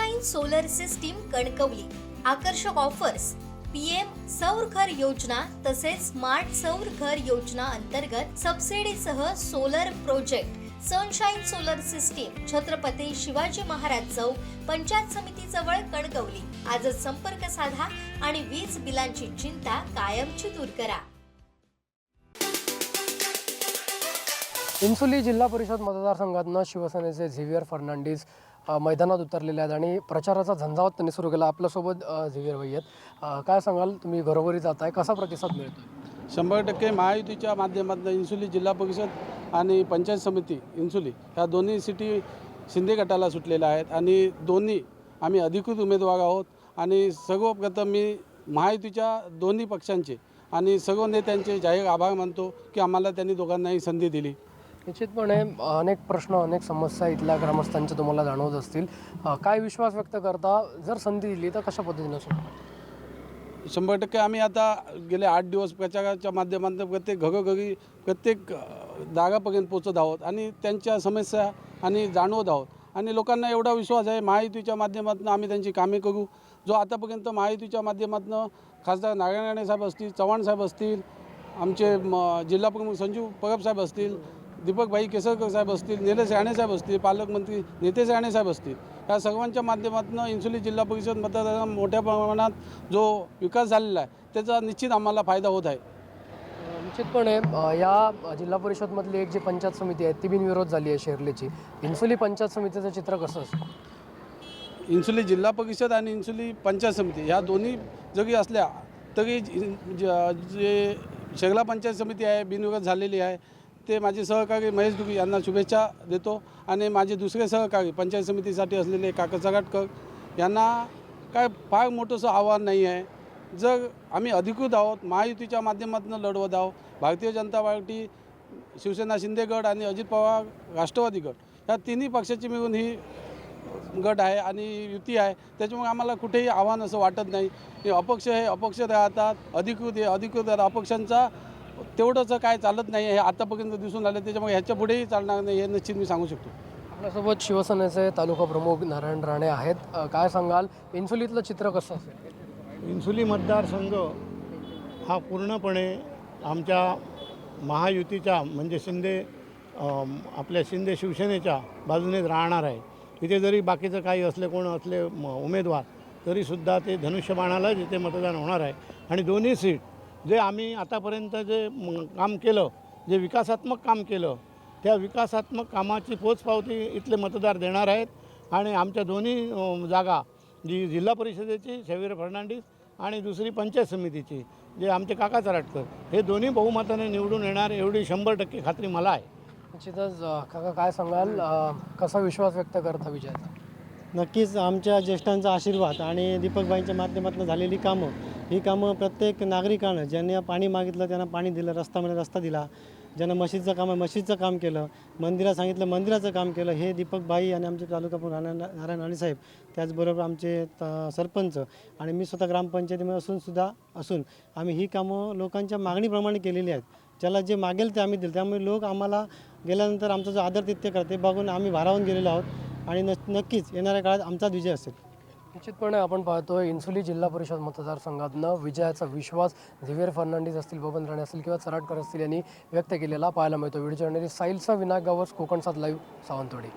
Sunshine solar system Kankavli. आकर्षक offers PM सौर घर योजना तसेच स्मार्ट सौर घर योजना अंतर्गत सबसिडीसह solar project sunshine solar system Chhatrapati Shivaji Maharaj चौक पंचायत समिती जवळ कणकवली. आजच संपर्क साधा आणि वीज बिलांची चिंता कायमची दूर करा. इन्सुली जिल्हा परिषद मतदारसंघातनं शिवसेनेचे झेवियर फर्नांडिस मैदानात उतरलेले आहेत आणि प्रचाराचा झंझावत त्यांनी सुरू केला. आपल्यासोबत झिवीर भाई आहेत. काय सांगाल? तुम्ही घरोघरी जाताय. कसा प्रतिसाद मिळतो शंभर टक्के महायुतीच्या माध्यमातून इन्सुली जिल्हा परिषद आणि पंचायत समिती इन्सुली ह्या दोन्ही सिटी शिंदे गटाला सुटलेल्या आहेत आणि दोन्ही आम्ही अधिकृत उमेदवार आहोत आणि सर्वप्रथम मी महायुतीच्या दोन्ही पक्षांचे आणि सर्व नेत्यांचे जाहीर आभार मानतो की आम्हाला त्यांनी दोघांनाही संधी दिली. निश्चितपणे अनेक प्रश्न अनेक समस्या इथल्या ग्रामस्थांच्या तुम्हाला जाणवत असतील. काय विश्वास व्यक्त करता? जर संधी दिली तर कशा पद्धतीनं सोडणार शंभर टक्के आम्ही आता गेले आठ दिवस प्रचाराच्या माध्यमातून प्रत्येक घरोघरी प्रत्येक जागापर्यंत पोचत आहोत आणि त्यांच्या समस्या आणि जाणवत आहोत. आणि लोकांना एवढा विश्वास आहे महायुतीच्या माध्यमातून आम्ही त्यांची कामे करू. जो आतापर्यंत महायुतीच्या माध्यमातून खासदार नारायण राणे साहेब असतील चव्हाण साहेब असतील आमचे म जिल्हा संजीव परब साहेब असतील दीपकभाई केसरकर साहेब असतील निलेश साहेब असतील पालकमंत्री नितेश राणे साहेब असतील या सर्वांच्या माध्यमातून इन्सुली जिल्हा परिषद मतदारांना मोठ्या प्रमाणात जो विकास झालेला आहे त्याचा निश्चित आम्हाला फायदा होत आहे. निश्चितपणे या जिल्हा परिषदमधली एक जी पंचायत समिती आहे ती बिनविरोध झाली आहे शेर्लेची. इन्सुली पंचायत समितीचं चित्र कसं असेल इन्सुली जिल्हा परिषद आणि इन्सुली पंचायत समिती ह्या दोन्ही जरी असल्या तरी जे शेगला पंचायत समिती आहे बिनविरोध झालेली आहे ते माझे सहकारी महेश दुबी यांना शुभेच्छा देतो आणि माझे दुसरे सहकारी पंचायत समितीसाठी असलेले काका चगाटकर यांना काय फार मोठंसं आव्हान नाही आहे. जर आम्ही अधिकृत आहोत महायुतीच्या माध्यमातून लढवत आहोत भारतीय जनता पार्टी शिवसेना शिंदे गट आणि अजित पवार राष्ट्रवादी गट या तिन्ही पक्षाची मिळून ही गट आहे आणि युती आहे. त्याच्यामुळे आम्हाला कुठेही आव्हान असं वाटत नाही. हे अपक्ष हे अपक्ष राहतात अधिकृत हे अधिकृत राहतात. अपक्षांचा तेवढंच काय चालत नाही हे आतापर्यंत दिसून आलं त्याच्यामुळे ह्याच्या पुढेही चालणार नाही हे निश्चित मी सांगू शकतो. आपल्यासोबत शिवसेनेचे तालुका प्रमुख नारायण राणे आहेत. अ, काय सांगाल? इन्सुलीतलं चित्र कसं असेल? इन्सुली मतदारसंघ हा पूर्णपणे आमच्या महायुतीच्या म्हणजे शिंदे अम, आपल्या शिंदे शिवसेनेच्या बाजूनेच राहणार आहे. इथे जरी बाकीचं काही असले कोण असले म- उमेदवार तरीसुद्धा ते धनुष्यबाणालाच इथे मतदान होणार आहे. आणि दोन्ही सीट जे आम्ही आतापर्यंत जे काम केलं जे विकासात्मक काम केलं त्या विकासात्मक कामाची पोचपावती इथले मतदार देणार आहेत आणि आमच्या दोन्ही जागा जी जिल्हा परिषदेची शेवीर फर्नांडीस आणि दुसरी पंचायत समितीची जे आमचे काका चराटकर हे दोन्ही बहुमताने निवडून येणार एवढी शंभर टक्के खात्री मला आहे. निश्चितच काका काय सांगाल? कसा विश्वास व्यक्त करता विजयाचा? नक्कीच आमच्या ज्येष्ठांचा आशीर्वाद आणि दीपकबाईंच्या माध्यमातून झालेली कामं ही कामं प्रत्येक नागरिकानं ज्यांनी पाणी मागितलं त्यांना पाणी दिलं रस्ता म्हणजे रस्ता दिला ज्यांना मशीदचं काम आहे मशीदचं काम केलं मंदिरात सांगितलं मंदिराचं काम केलं हे दीपकबाई आणि आमचे तालुका प्रमुख नारायण नारायण राणे साहेब त्याचबरोबर आमचे त- सरपंच आणि मी स्वतः ग्रामपंचायतीमध्ये असूनसुद्धा असून आम्ही ही कामं लोकांच्या मागणीप्रमाणे केलेली आहेत. ज्याला जे मागेल ते आम्ही दिलं. त्यामुळे लोक आम्हाला गेल्यानंतर आमचा जो आदर तिथ्य करते बघून आम्ही भारावून गेलेलो आहोत. आणि न नक्कीच येणाऱ्या काळात आमचाच विजय असेल. निश्चितपणे आपण पाहतोय इन्सुली जिल्हा परिषद मतदारसंघातनं विजयाचा विश्वास झिव्हिअर फर्नांडिस असतील बबन राणे असतील किंवा चराटकर असतील यांनी व्यक्त केलेला पाहायला मिळतो. Video journalist साहिलचा Vinayak Gawas कोकणसात live Sawantwadi.